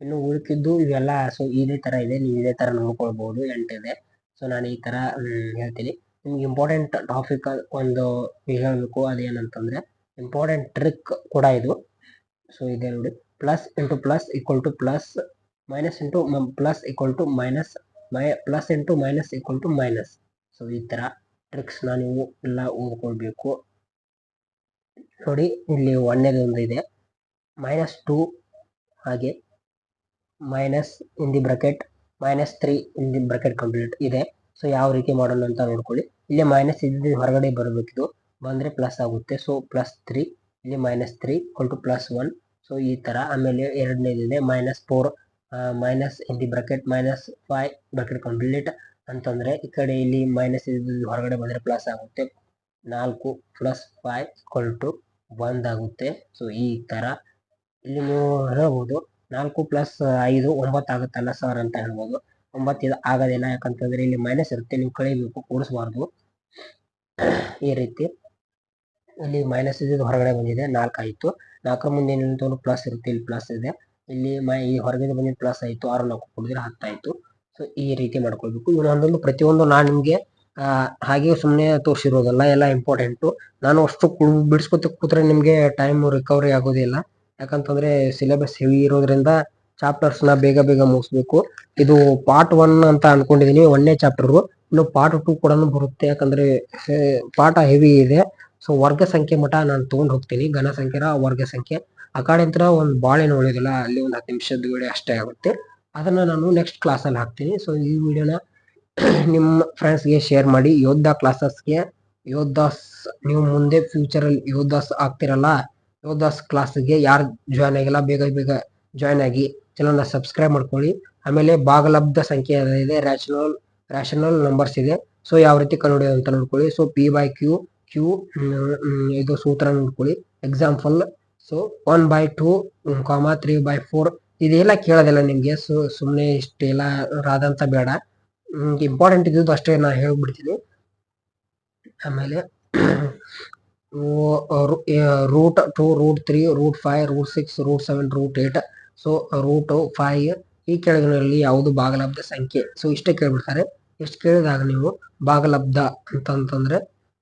ಇನ್ನು ಉಳಿಕಿದ್ದು ಇವೆಲ್ಲ ಸೊ ಇದೇ ಥರ ಇದೆ. ನೀವು ಇದೇ ಥರ ನೋಡ್ಕೊಳ್ಬೋದು. ಇದೆ. ಸೊ ನಾನು ಈ ಥರ ಹೇಳ್ತೀನಿ. ನಿಮ್ಗೆ ಇಂಪಾರ್ಟೆಂಟ್ ಟಾಪಿಕ್ ಒಂದು ಹೇಳಬೇಕು ಅದೇನಂತಂದರೆ ಇಂಪಾರ್ಟೆಂಟ್ ಟ್ರಿಕ್ ಕೂಡ ಇದು. ಸೊ ಇದೆ ನೋಡಿ. Plus into plus equal to plus minus into plus equal to minus my plus into minus equal to minus so ಈ ಥರ ಟ್ರಿಕ್ಸ್ನ ನೀವು ಎಲ್ಲ ಓದ್ಕೊಳ್ಬೇಕು. ನೋಡಿ, ಇಲ್ಲಿ ಒಂದನೇದೊಂದು ಇದೆ. ಮೈನಸ್ ಟೂ ಹಾಗೆ minus in the bracket minus three in the bracket complete ಇದೆ. ಸೊ ಯಾವ ರೀತಿ ಮಾಡೋಣ ಅಂತ ನೋಡ್ಕೊಳ್ಳಿ. ಇಲ್ಲಿ ಮೈನಸ್ ಇದ್ದು ಹೊರಗಡೆ ಬರಬೇಕಿದು. ಬಂದರೆ ಪ್ಲಸ್ ಆಗುತ್ತೆ. ಸೊ ಪ್ಲಸ್ ತ್ರೀ ಇಲ್ಲಿ minus three two plus one so ಈ ಥರ ಆಮೇಲೆ ಎರಡನೇದಿದೆ minus four minus in the bracket minus five bracket complete ಅಂತಂದರೆ ಈ ಕಡೆ ಇಲ್ಲಿ ಮೈನಸ್ ಇದ್ದು ಹೊರಗಡೆ ಬಂದರೆ ಪ್ಲಸ್ ಆಗುತ್ತೆ. ನಾಲ್ಕು ಪ್ಲಸ್ ಫೈ ಇಕ್ವಲ್ ಟು ಒಂದಾಗುತ್ತೆ ಸೊ ಈ ಥರ ಇಲ್ಲಿ ನೀವು ಹೇಳ್ಬೋದು, ನಾಲ್ಕು ಪ್ಲಸ್ ಐದು, ಒಂಬತ್ತು ಆಗುತ್ತಲ್ಲ ಸರ್ ಅಂತ ಹೇಳ್ಬೋದು. ಒಂಬತ್ತು ಇದು ಆಗೋದಿಲ್ಲ ಯಾಕಂತಂದ್ರೆ ಇಲ್ಲಿ ಮೈನಸ್ ಇರುತ್ತೆ ನೀವು ಕಳಿಬೇಕು ಕೂಡಿಸ್ಬಾರ್ದು. ಈ ರೀತಿ ಇಲ್ಲಿ ಮೈನಸ್ ಇದ್ದು ಹೊರಗಡೆ ಬಂದಿದೆ, ನಾಲ್ಕು ಆಯಿತು. ನಾಲ್ಕರ ಮುಂದೆ ಏನಿಲ್ಲ ಪ್ಲಸ್ ಇರುತ್ತೆ, ಇಲ್ಲಿ ಪ್ಲಸ್ ಇದೆ. ಇಲ್ಲಿ ಮೈ, ಈ ಹೊರಗಡೆ ಬಂದಿದ್ದು ಪ್ಲಸ್ ಆಯಿತು, ಆರು ನಾಲ್ಕು ಕುಡಿದ್ರೆ ಹತ್ತಾಯಿತು ಸೊ ಈ ರೀತಿ ಮಾಡ್ಕೊಳ್ಬೇಕು. ಇನ್ನು ಒಂದೊಂದು ಪ್ರತಿಯೊಂದು ನಾನು ನಿಮಗೆ ಹಾಗೆ ಸುಮ್ಮನೆ ತೋರಿಸಿರೋದಲ್ಲ, ಎಲ್ಲ ಇಂಪಾರ್ಟೆಂಟು ನಾನು ಅಷ್ಟು ಬಿಡಿಸ್ಕೊತ ಕೂತ್ರೆ ನಿಮಗೆ ಟೈಮ್ ರಿಕವರಿ ಆಗೋದಿಲ್ಲ ಯಾಕಂತಂದ್ರೆ ಸಿಲೆಬಸ್ ಹೆವಿ ಇರೋದ್ರಿಂದ ಚಾಪ್ಟರ್ಸ್ನ ಬೇಗ ಬೇಗ ಮುಗಿಸ್ಬೇಕು. ಇದು ಪಾರ್ಟ್ ಒನ್ ಅಂತ ಅನ್ಕೊಂಡಿದೀನಿ ಒಂದೇ ಚಾಪ್ಟರ್ ಇನ್ನು ಪಾರ್ಟ್ ಟೂ ಕೂಡ ಬರುತ್ತೆ, ಯಾಕಂದ್ರೆ ಪಾಠ ಹೆವಿ ಇದೆ. ಸೊ ವರ್ಗ ಸಂಖ್ಯೆ ಮಠ ನಾನು ತಗೊಂಡ್ ಹೋಗ್ತೀನಿ. ಘನ ಸಂಖ್ಯೆ ವರ್ಗ ಸಂಖ್ಯೆ. ಆ ಕಡೆ ಒಂದು ಬಾಳೆನ ಉಳಿಯೋದಿಲ್ಲ ಅಲ್ಲಿ ಒಂದು ಹತ್ತು ನಿಮಿಷದ ವಿಡಿಯೋ ಅಷ್ಟೇ ಆಗುತ್ತೆ. ಅದನ್ನ ನಾನು ನೆಕ್ಸ್ಟ್ ಕ್ಲಾಸಲ್ಲಿ ಹಾಕ್ತೀನಿ. ಸೊ ಈ ವಿಡಿಯೋನ ನಿಮ್ಮ ಫ್ರೆಂಡ್ಸ್ಗೆ ಶೇರ್ ಮಾಡಿ. ಯೋಧ ಕ್ಲಾಸಸ್ಗೆ ಯೋಧಾಸ್ ನೀವು ಮುಂದೆ ಫ್ಯೂಚರಲ್ಲಿ ಯೋಧಾಸ್ ಆಗ್ತಿರಲ್ಲ ಯೋಧಾಸ್ ಕ್ಲಾಸ್ಗೆ ಯಾರು ಜಾಯ್ನ್ ಆಗಿಲ್ಲ, ಬೇಗ ಬೇಗ ಜಾಯ್ನ್ ಆಗಿ ಚಾನಲ್ನ ಸಬ್ಸ್ಕ್ರೈಬ್ ಮಾಡ್ಕೊಳ್ಳಿ. ಆಮೇಲೆ ಭಾಗಲಬ್ಧ ಸಂಖ್ಯೆ ಇದೆ. ರ್ಯಾಷನಲ್ ರ್ಯಾಷನಲ್ ನಂಬರ್ಸ್ ಇದೆ. ಸೊ ಯಾವ ರೀತಿ ಕಂಡುಹಿಡಿಯೋದು ಅಂತ ನೋಡ್ಕೊಳ್ಳಿ. So P by Q Q ಇದು ಸೂತ್ರ ನೋಡ್ಕೊಳ್ಳಿ. Example so one by two comma three by four ಇದೆಲ್ಲ ಕೇಳೋದಿಲ್ಲ ನಿಮಗೆ ಸೊ ಸುಮ್ಮನೆ ಇಷ್ಟೆಲ್ಲ ರಾದಂತ ಬೇಡ. ಇಂಪಾರ್ಟೆಂಟ್ ಇದ್ದು ಅಷ್ಟೇ ನಾನು ಹೇಳ್ಬಿಡ್ತೀನಿ. ಆಮೇಲೆ root two root three root five root six root seven root eight so root five ಈ ಕೆಳಗಿನಲ್ಲಿ ಯಾವುದು ಭಾಗಲಬ್ಧ ಸಂಖ್ಯೆ. ಸೊ ಇಷ್ಟೇ ಕೇಳ್ಬಿಡ್ತಾರೆ. ಎಷ್ಟು ಕೇಳಿದಾಗ ನೀವು ಭಾಗಲಬ್ಧ ಅಂತಂತಂದ್ರೆ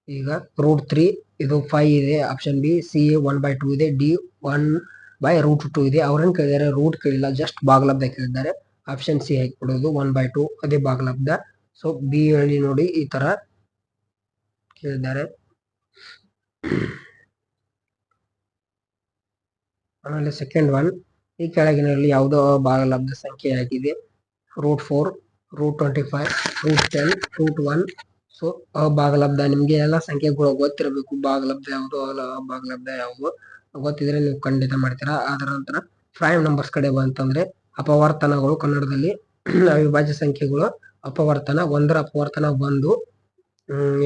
ಈಗ ರೂಟ್ ತ್ರೀ ಇದು ಫೈವ್ ಇದೆ option B C one by two ಇದೆ D one by root two ಇದೆ. ಅವ್ರೇನು ಕೇಳಿದ್ದಾರೆ? ರೂಟ್ ಕೇಳಿಲ್ಲ ಜಸ್ಟ್ ಭಾಗಲಬ್ಧ ಕೇಳಿದ್ದಾರೆ. ಆಪ್ಷನ್ ಸಿ ಹಾಕಿಬಿಡೋದು ಒನ್ ಬೈ ಟೂ ಅದೇ ಭಾಗಲಬ್ಧ. ಸೊ ಬಿ ಹೇಳಿ ನೋಡಿ ಈ ತರ ಕೇಳಿದ್ದಾರೆ. ಆಮೇಲೆ ಸೆಕೆಂಡ್ ಒನ್ ಈ ಕೆಳಗಿನಲ್ಲಿ ಯಾವುದೋ ಭಾಗಲಬ್ಧ ಸಂಖ್ಯೆ ಆಗಿದೆ. Root four root twenty five root ten root one so ಭಾಗಲಬ್ಧ ನಿಮಗೆ ಎಲ್ಲ ಸಂಖ್ಯೆಗಳು ಗೊತ್ತಿರಬೇಕು. ಭಾಗಲಬ್ಧ ಯಾವುದು ಭಾಗಲಬ್ಧ ಯಾವುದು. ಗೊತ್ತಿದ್ರೆ ನೀವು ಖಂಡಿತ ಮಾಡ್ತೀರಾ. ಅದರ ನಂತರ ಪ್ರೈಮ್ ನಂಬರ್ಸ್ ಕಡೆ ಬಂತಂದ್ರೆ ಅಪವರ್ತನಗಳು ಕನ್ನಡದಲ್ಲಿ. ಅವಿಭಾಜ್ಯ ಸಂಖ್ಯೆಗಳು ಅಪವರ್ತನ, ಒಂದರ ಅಪವರ್ತನ ಒಂದು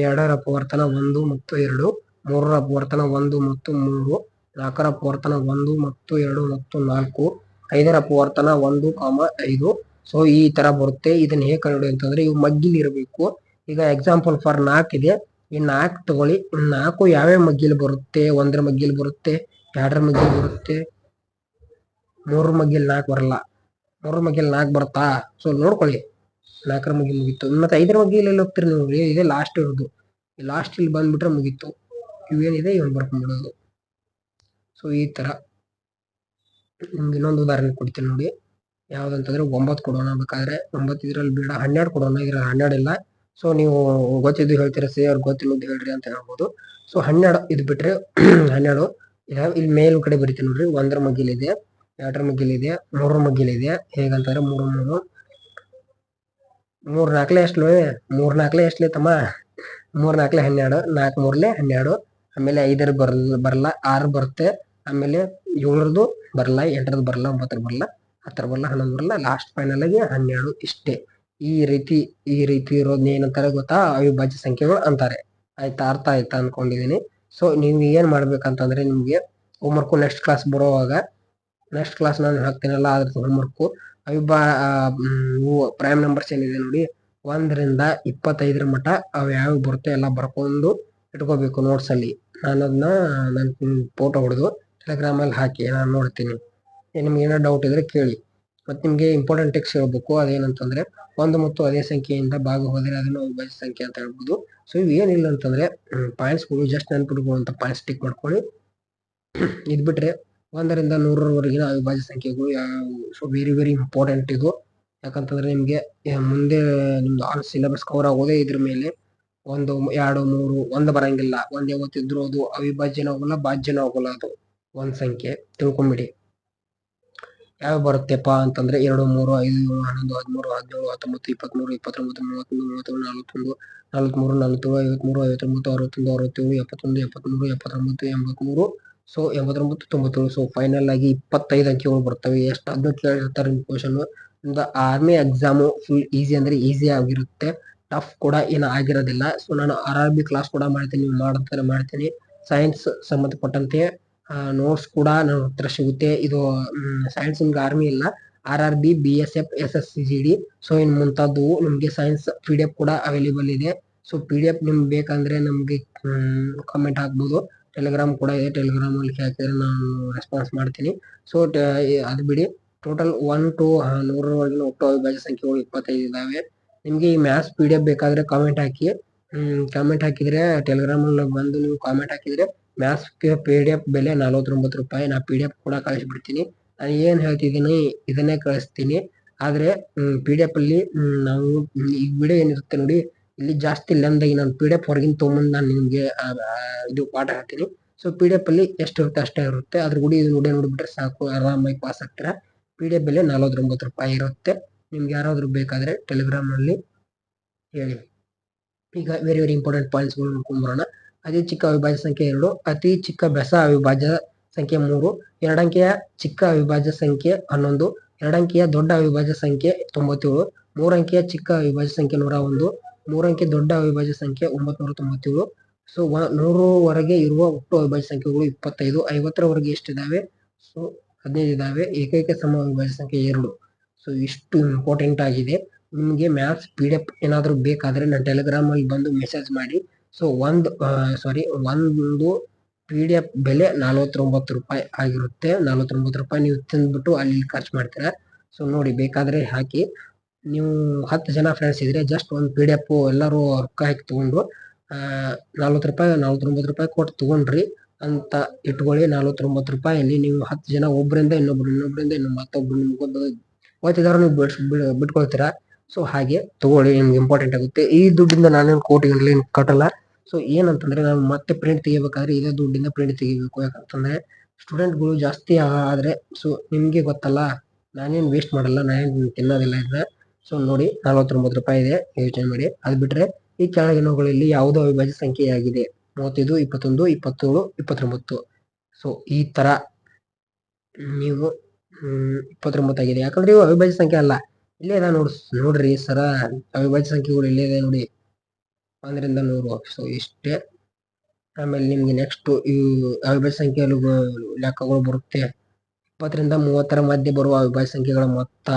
ಎರಡರ ಅಪವರ್ತನ ಒಂದು ಮತ್ತು ಎರಡು, ಮೂರರ ಅಪವರ್ತನ ಒಂದು ಮತ್ತು ಮೂರು. ನಾಲ್ಕರ ಅಪವರ್ತನ ಒಂದು ಮತ್ತು ಎರಡು ಮತ್ತು ನಾಲ್ಕು, ಐದರ ಅಪವರ್ತನ ಒಂದು ಕಾಮ ಐದು. ಸೊ ಈ ತರ ಬರುತ್ತೆ. ಇದನ್ನ ಹೇಗೆ ಕಂಡು ಅಂತಂದ್ರೆ, ಇವು ಮಗ್ಗಿಲ್ ಇರಬೇಕು. ಈಗ ಎಕ್ಸಾಂಪಲ್ ಫಾರ್ ನಾಲ್ಕು ಇದೆ. ಈ ನಾಲ್ಕು ತಗೊಳ್ಳಿ. ನಾಲ್ಕು ಯಾವ್ಯಾವ ಮಗ್ಗಿಲ್ ಬರುತ್ತೆ? ಒಂದರ ಮಗ್ಗಿಲ್ ಬರುತ್ತೆ, ಎರಡರ ಮಗ್ಗಿಲ್ ಬರುತ್ತೆ, ಮೂರರ ಮಗ್ಗಿಲ್ ನಾಲ್ಕು ಬರಲ್ಲ. ಮೂರರ ಮಗ್ಗಿಲ್ ನಾಲ್ಕು ಬರುತ್ತಾ? ಸೊ ನೋಡ್ಕೊಳ್ಳಿ. ನಾಲ್ಕರ ಮಗ್ಗಿಲ್ ಮುಗೀತು. ಮತ್ತೆ ಐದರ ಮಗ್ಗಿಲ್ ಎಲ್ಲಿ ಹೋಗ್ತೀರಿ ನೋಡಿ ಇದೇ ಲಾಸ್ಟ್ ಇರೋದು. ಲಾಸ್ಟ್ ಇಲ್ಲಿ ಬಂದ್ಬಿಟ್ರೆ ಮುಗೀತು. ಇವೇನಿದೆ ಇವನ್ ಬರ್ಕೊಂಡ್ಬಿಡೋದು. ಸೊ ಈ ತರ ನಿಮ್ಗೆ ಇನ್ನೊಂದು ಉದಾಹರಣೆ ಕೊಡ್ತೀನಿ ನೋಡಿ. ಯಾವ್ದಂತಂದ್ರೆ ಒಂಬತ್ತು ಕೊಡೋಣ ಬೇಕಾದ್ರೆ. ಒಂಬತ್ತು ಇದ್ರಲ್ಲಿ ಬೇಡ. ಹನ್ನೆರಡು ಕೊಡೋಣ. ಇದ್ರಲ್ಲಿ ಹನ್ನೆರಡು ಇಲ್ಲ. ಸೊ ನೀವು ಗೊತ್ತಿದ್ದು ಹೇಳ್ತೀರಾ ಸೇ ಅವ್ರು ಗೊತ್ತಿಲ್ಲದ್ದು ಹೇಳ್ರಿ ಅಂತ ಹೇಳ್ಬೋದು. ಸೊ ಹನ್ನೆರಡು ಇದು ಬಿಟ್ರೆ ಹನ್ನೆರಡು. ಇಲ್ಲಿ ಮೇಲ್ ಕಡೆ ಬರಿತೀನಿ ನೋಡ್ರಿ. ಒಂದರ ಮಗ್ಗಿಲಿದೆ ಎರಡರ ಮಗ್ಗಿಲಿದೆ ಮೂರರ ಮಗ್ಗಿಲಿದೆ ಹೇಗಂತಂದ್ರೆ ಮೂರು ಮೂರು. ಮೂರ್ ನಾಲ್ಕಲೆ ಎಷ್ಟು ಮೂರ್ ನಾಲ್ಕಲೇ ಎಷ್ಟು ತಮ್ಮ? ಮೂರ್ ನಾಲ್ಕಲೇ ಹನ್ನೆರಡು. ನಾಲ್ಕು ಮೂರ್ಲೆ ಹನ್ನೆರಡು. ಆಮೇಲೆ ಐದರ ಬರಲ್ಲ ಬರಲ್ಲ ಆರು ಬರುತ್ತೆ. ಆಮೇಲೆ ಏಳರದು ಬರಲ್ಲ ಎಂಟರದ್ದು ಬರಲ್ಲ ಒಂಬತ್ತರ ಬರಲ್ಲ ಹತ್ತರ ಬರಲ್ಲ ಹನ್ನೊಂದು ಬರಲ್ಲ ಲಾಸ್ಟ್ ಫೈನಲ್ ಆಗಿ ಹನ್ನೆರಡು ಇಷ್ಟೇ. ಈ ರೀತಿ ಈ ರೀತಿ ಇರೋದನ್ನ ಏನಂತಾರೆ ಗೊತ್ತಾ? ಅವಿಭಾಜ್ಯ ಸಂಖ್ಯೆಗಳು ಅಂತಾರೆ. ಆಯ್ತಾ? ಅರ್ಥ ಆಯ್ತಾ ಅನ್ಕೊಂಡಿದೀನಿ. ಸೊ ನೀವು ಏನು ಮಾಡ್ಬೇಕಂತಂದ್ರೆ ನಿಮ್ಗೆ ಹೋಮ್ವರ್ಕ್ ನೆಕ್ಸ್ಟ್ ಕ್ಲಾಸ್ ಬರೋವಾಗ ನೆಕ್ಸ್ಟ್ ಕ್ಲಾಸ್ ನಾನು ಹಾಕ್ತೀನಲ್ಲ ಅದ್ರ ಹೋಮ್ವರ್ಕ್ ಅವಿಭಾ ಪ್ರೈಮ್ ನಂಬರ್ಸ್ ಏನಿದೆ ನೋಡಿ. ಒಂದರಿಂದ ಇಪ್ಪತ್ತೈದರ ಮಟ್ಟ ಅವು ಯಾವ ಬರುತ್ತೆ ಎಲ್ಲ ಬರ್ಕೊಂಡು ಇಟ್ಕೋಬೇಕು ನೋಟ್ಸ್ ಅಲ್ಲಿ. ನಾನು ಅದನ್ನ ನನ್ನ ಫೋಟೋ ಹೊಡೆದು ಟೆಲಿಗ್ರಾಮ್ ಅಲ್ಲಿ ಹಾಕಿ, ನಾನು ನೋಡ್ತೀನಿ. ನಿಮ್ಗೆ ಏನೋ ಡೌಟ್ ಇದ್ರೆ ಕೇಳಿ. ಮತ್ತೆ ನಿಮಗೆ ಇಂಪಾರ್ಟೆಂಟ್ ಟೆಕ್ಸ್ ಹೇಳ್ಬೇಕು, ಅದೇನಂತಂದ್ರೆ ಒಂದು ಮತ್ತು ಅದೇ ಸಂಖ್ಯೆಯಿಂದ ಭಾಗ ಹೋದರೆ ಅದನ್ನು ಅವಿಭಾಜ್ಯ ಸಂಖ್ಯೆ ಅಂತ ಹೇಳ್ಬೋದು. ಸೊ ಇವು ಏನಿಲ್ಲ ಅಂತಂದ್ರೆ ಪಾಯಿಂಟ್ಸ್ಗಳು ಜಸ್ಟ್ ನೆನ್ಪಿಟ್ಕೊಳ್ಳುವಂತ ಪಾಯಿಂಟ್ಸ್ ಟಿಕ್ ಮಾಡ್ಕೊಳ್ಳಿ. ಇದು ಬಿಟ್ಟರೆ ಒಂದರಿಂದ ನೂರರವರೆಗಿನ ಅವಿಭಾಜ್ಯ ಸಂಖ್ಯೆಗಳು ಯಾವ ಸೊ ವೆರಿ ವೆರಿ ಇಂಪಾರ್ಟೆಂಟ್ ಇದು. ಯಾಕಂತಂದ್ರೆ ನಿಮಗೆ ಮುಂದೆ ನಿಮ್ದು ಆಲ್ ಸಿಲೆಬಸ್ ಕವರ್ ಆಗೋದೇ ಇದ್ರ ಮೇಲೆ ಒಂದು ಎರಡು ಮೂರು ಒಂದು ಬರಂಗಿಲ್ಲ. ಒಂದ್ ಯಾವತ್ತಿದ್ರು ಅದು ಅವಿಭಾಜ್ಯನ ಹೋಗಲ್ಲ ಭಾಜ್ಯನ ಹೋಗಲ್ಲ ಅದು. ಒಂದ್ ಸಂಖ್ಯೆ. ತಿಳ್ಕೊಂಬಿಡಿ. ಯಾವ ಬರುತ್ತೆಪ್ಪ ಅಂತಂದ್ರೆ ಎರಡು ಮೂರು ಐದು ಏಳು ಹನ್ನೊಂದು ಹದಿಮೂರು ಹದಿನೇಳು ಹತ್ತೊಂಬತ್ತು ಇಪ್ಪತ್ಮೂರು ಇಪ್ಪತ್ತೊಂಬತ್ತು ಮೂವತ್ತೊಂದು ಮೂವತ್ತೇಳು ನಲವತ್ತೊಂದು ನಲವತ್ಮೂರು ನಲವತ್ತೇಳು ಐವತ್ಮೂರು ಐವತ್ತೊಂಬತ್ತು ಅರವತ್ತೊಂದು ಅರವತ್ತೇಳು ಎಪ್ಪತ್ತೊಂದು ಎಪ್ಪತ್ಮೂರು ಎಪ್ಪತ್ತೊಂಬತ್ತು ಎಂಬತ್ಮೂರು. ಸೊ ಎಂಬತ್ತೊಂಬತ್ತು ತೊಂಬತ್ತೇಳು. ಸೊ ಫೈನಲ್ ಆಗಿ ಇಪ್ಪತ್ತೈದು ಅಂಕಿಗಳು ಬರ್ತವೆ. ಎಷ್ಟು ಅದನ್ನ ಕೇಳಿರ್ತಾರೆ ಕ್ವಶನ್ ಒಂದು ಆರ್ಮಿ ಎಕ್ಸಾಮು ಫುಲ್ ಈಸಿ ಅಂದ್ರೆ ಈಸಿ ಆಗಿರುತ್ತೆ. ಟಫ್ ಕೂಡ ಏನು ಆಗಿರೋದಿಲ್ಲ. ಸೊ ನಾನು ಆರ್ ಆರ್ ಬಿ ಕ್ಲಾಸ್ ಕೂಡ ಮಾಡ್ತೀನಿ ಮಾಡ್ತಾರೆ ಮಾಡ್ತೀನಿ. ಸೈನ್ಸ್ ಸಂಬಂಧಪಟ್ಟಂತೆ ನೋಟ್ಸ್ ಕೂಡ ನನ್ನ ಹತ್ರ ಸಿಗುತ್ತೆ. ಇದು ಸೈನ್ಸ್ ನಿಮ್ಗೆ ಆರ್ಮಿ ಇಲ್ಲ. R R B B S F S S C G D so in ಮುಂತಾದವು ನಿಮಗೆ ಸೈನ್ಸ್ ಪಿ ಡಿ ಎಫ್ ಕೂಡ ಅವೈಲೇಬಲ್ ಇದೆ. ಸೊ ಪಿ ಡಿ ಎಫ್ ನಿಮ್ಗೆ ಬೇಕಂದ್ರೆ ನಮಗೆ ಕಮೆಂಟ್ ಹಾಕ್ಬೋದು. ಟೆಲಿಗ್ರಾಮ್ ಕೂಡ ಇದೆ. ಟೆಲಿಗ್ರಾಮ್ ಅಲ್ಲಿ ಹಾಕಿದ್ರೆ ನಾನು ರೆಸ್ಪಾನ್ಸ್ ಮಾಡ್ತೀನಿ. ಸೊ ಅದು ಬಿಡಿ. ಟೋಟಲ್ ಒನ್ ಟು ನೂರರವರೆಗಿನ ಒಟ್ಟು ಅವಿಭಾಜ್ಯ ಸಂಖ್ಯೆಗಳು ಇಪ್ಪತ್ತೈದು ಇದಾವೆ. ನಿಮ್ಗೆ ಈ ಮ್ಯಾಥ್ಸ್ ಪಿ ಡಿ ಎಫ್ ಬೇಕಾದ್ರೆ ಕಾಮೆಂಟ್ ಹಾಕಿ. ಕಾಮೆಂಟ್ ಹಾಕಿದ್ರೆ ಟೆಲಿಗ್ರಾಮ್ ಅಲ್ಲಿ ಬಂದು ನೀವು ಕಾಮೆಂಟ್ ಹಾಕಿದ್ರೆ ಮ್ಯಾಥ್ಸ್ ಪಿ ಡಿ ಎಫ್ ಬೆಲೆ ನಲ್ವತ್ತೊಂಬತ್ತು ರೂಪಾಯಿ. ನಾನು ಪಿ ಡಿ ಎಫ್ ಕೂಡ ಕಳಿಸ್ಬಿಡ್ತೀನಿ. ನಾನು ಏನು ಹೇಳ್ತಿದ್ದೀನಿ ಇದನ್ನೇ ಕಳಿಸ್ತೀನಿ. ಆದ್ರೆ ಪಿ ಡಿ ಎಫ್ ಅಲ್ಲಿ ನಾವು ಈ ವಿಡಿಯೋ ಏನಿರುತ್ತೆ ನೋಡಿ, ಇಲ್ಲಿ ಜಾಸ್ತಿ ಲೆಂದಾಗಿ ನಾನು ಪಿ ಡಿ ಎಫ್ ಹೊರಗಿನ ತೊಗೊಂಬಂದು ನಾನು ನಿಮ್ಗೆ ಇದು ಪಾಠ ಹಾಕ್ತೀನಿ ಸೊ ಪಿ ಡಿ ಎಫ್ ಅಲ್ಲಿ ಎಷ್ಟು ಇರುತ್ತೆ ಅಷ್ಟೇ ಇರುತ್ತೆ. ಅದ್ರ ಗುಡಿ ಇದು ನೋಡಿ ನೋಡಿಬಿಟ್ರೆ ಸಾಕು, ಆರಾಮಾಗಿ ಪಾಸ್ ಆಗ್ತಾರೆ. ಪಿ ಡಿ ಎಫ್ ಬೆಲೆ ನಲ್ವತ್ತೊಂಬತ್ತು ರೂಪಾಯಿ ಇರುತ್ತೆ. ನಿಮ್ಗೆ ಯಾರಾದರೂ ಬೇಕಾದರೆ ಟೆಲಿಗ್ರಾಮ್ನಲ್ಲಿ ಹೇಳಿ. ಈಗ ವೆರಿ ವೆರಿ ಇಂಪಾರ್ಟೆಂಟ್ ಪಾಯಿಂಟ್ಸ್ಗಳು ನೋಡ್ಕೊಂಡ್ಬರೋಣ ಅತಿ ಚಿಕ್ಕ ಅವಿಭಾಜ್ಯ ಸಂಖ್ಯೆ ಎರಡು, ಅತಿ ಚಿಕ್ಕ ಬೆಸ ಅವಿಭಾಜ್ಯ ಸಂಖ್ಯೆ ಮೂರು, ಎರಡಂಕಿಯ ಚಿಕ್ಕ ಅವಿಭಾಜ್ಯ ಸಂಖ್ಯೆ ಹನ್ನೊಂದು, ಎರಡಂಕಿಯ ದೊಡ್ಡ ಅವಿಭಾಜ್ಯ ಸಂಖ್ಯೆ ತೊಂಬತ್ತೇಳು, ಮೂರಂಕಿಯ ಚಿಕ್ಕ ಅವಿಭಾಜ್ಯ ಸಂಖ್ಯೆ ನೂರ ಒಂದು ಮೂರಂಕೆ ದೊಡ್ಡ ಅವಿಭಾಜ್ಯ ಸಂಖ್ಯೆ ಒಂಬತ್ನೂರ ತೊಂಬತ್ತೇಳು. ಸೊ ನೂರವರೆಗೆ ಇರುವ ಒಟ್ಟು ಅವಿಭಾಜ್ಯ ಸಂಖ್ಯೆಗಳು ಇಪ್ಪತ್ತೈದು, ಐವತ್ತರವರೆಗೆ ಎಷ್ಟಿದಾವೆ? ಸೊ ಹದಿನೈದು ಇದಾವೆ. ಏಕೈಕ ಸಮ ಅವಿಭಾಜ್ಯ ಸಂಖ್ಯೆ ಎರಡು. ಸೊ ಇಷ್ಟು ಇಂಪಾರ್ಟೆಂಟ್ ಆಗಿದೆ. ನಿಮಗೆ ಮ್ಯಾಥ್ಸ್ ಪಿ ಡಿ ಎಫ್ ಏನಾದರೂ ಬೇಕಾದರೆ ನಾನು ಟೆಲಿಗ್ರಾಮಲ್ಲಿ ಬಂದು ಮೆಸೇಜ್ ಮಾಡಿ. ಸೊ ಒಂದು ಸಾರಿ ಒಂದು ಪಿ ಡಿ ಎಫ್ ಬೆಲೆ ನಲವತ್ತೊಂಬತ್ತು ರೂಪಾಯಿ ಆಗಿರುತ್ತೆ. ನಲವತ್ತೊಂಬತ್ತು ರೂಪಾಯಿ ನೀವು ತಿಂದ್ಬಿಟ್ಟು ಅಲ್ಲಿ ಖರ್ಚು ಮಾಡ್ತೀರಾ. ಸೊ ನೋಡಿ, ಬೇಕಾದರೆ ಹಾಕಿ. ನೀವು ಹತ್ತು ಜನ ಫ್ರೆಂಡ್ಸ್ ಇದ್ರೆ ಜಸ್ಟ್ ಒಂದು ಪಿ ಡಿ ಎಫ್ ಎಲ್ಲರೂ ರೊಕ್ಕ ಹಾಕಿ ತೊಗೊಂಡು ನಲ್ವತ್ತು ರೂಪಾಯಿ, ನಲ್ವತ್ತೊಂಬತ್ತು ರೂಪಾಯಿ ಕೊಟ್ಟು ತಗೊಂಡ್ರಿ ಅಂತ ಇಟ್ಕೊಳ್ಳಿ. ನಲ್ವತ್ತೊಂಬತ್ತು ರೂಪಾಯಲ್ಲಿ ನೀವು ಹತ್ತು ಜನ ಒಬ್ಬರಿಂದ ಇನ್ನೊಬ್ರು ಇನ್ನೊಬ್ಬರಿಂದ ಇನ್ನೊಂದು ಮತ್ತೊಬ್ರು ನಿಮ್ಗೆ ಓದ್ತಿದಾರ ನೀವು ಬಿಡ್ಸ್, ಬಿಡ್- ಬಿಟ್ಕೊಳ್ತೀರಾ? ಸೊ ಹಾಗೆ ತಗೊಳ್ಳಿ, ನಿಮ್ಗೆ ಇಂಪಾರ್ಟೆಂಟ್ ಆಗುತ್ತೆ. ಈ ದುಡ್ಡಿಂದ ನಾನೇನು ಕೋಟಿಗಳಲ್ಲಿ ಕಟ್ಟಲ್ಲ. ಸೊ ಏನಂತಂದ್ರೆ ನಾವು ಮತ್ತೆ ಪ್ರಿಂಟ್ ತೆಗಿಬೇಕಾದ್ರೆ ಇದೇ ದುಡ್ಡಿಂದ ಪ್ರಿಂಟ್ ತೆಗಿಬೇಕು. ಯಾಕಂತಂದ್ರೆ ಸ್ಟೂಡೆಂಟ್ಗಳು ಜಾಸ್ತಿ ಆದ್ರೆ ಸೊ ನಿಮ್ಗೆ ಗೊತ್ತಲ್ಲ, ನಾನೇನು ವೇಸ್ಟ್ ಮಾಡಲ್ಲ, ನಾನೇನು ತಿನ್ನೋದಿಲ್ಲ ಇದನ್ನ. ಸೊ ನೋಡಿ, ನಲವತ್ತೊಂಬತ್ತು ರೂಪಾಯಿ ಇದೆ, ಯೋಚನೆ ಮಾಡಿ. ಅದು ಬಿಟ್ಟರೆ ಈ ಕೆಳಗಿನವುಗಳಲ್ಲಿ ಯಾವುದೋ ಅವಿಭಾಜ್ಯ ಸಂಖ್ಯೆಯಾಗಿದೆ ಮೂವತ್ತೈದು, ಇಪ್ಪತ್ತೊಂದು, ಇಪ್ಪತ್ತೇಳು, ಇಪ್ಪತ್ತೊಂಬತ್ತು. ಸೊ ಈ ತರ ನೀವು ಹ್ಮ್ ಇಪ್ಪತ್ತೊಂಬತ್ತು ಆಗಿದೆ ಯಾಕಂದ್ರೆ ಇವು ಅವಿಭಾಜ್ಯ ಸಂಖ್ಯೆ ಅಲ್ಲ. ಇಲ್ಲೇ ಇದೆ ನೋಡ್, ನೋಡ್ರಿ ಸರ, ಅವಿಭಾಜ್ಯ ಸಂಖ್ಯೆಗಳು ಇಲ್ಲೇ ಇದೆ ನೋಡಿ. ಒಂದರಿಂದ ನೂರು. ಸೊ ಇಷ್ಟೇ. ಆಮೇಲೆ ನಿಮ್ಗೆ ನೆಕ್ಸ್ಟ್ ಇವು ಅವಿಭಾಜ್ಯ ಸಂಖ್ಯೆಯಲ್ಲಿ ಲೆಕ್ಕಗಳು ಬರುತ್ತೆ. ಇಪ್ಪತ್ತರಿಂದ ಮೂವತ್ತರ ಮಧ್ಯೆ ಬರುವ ಅವಿಭಾಜ್ಯ ಸಂಖ್ಯೆಗಳ ಮೊತ್ತ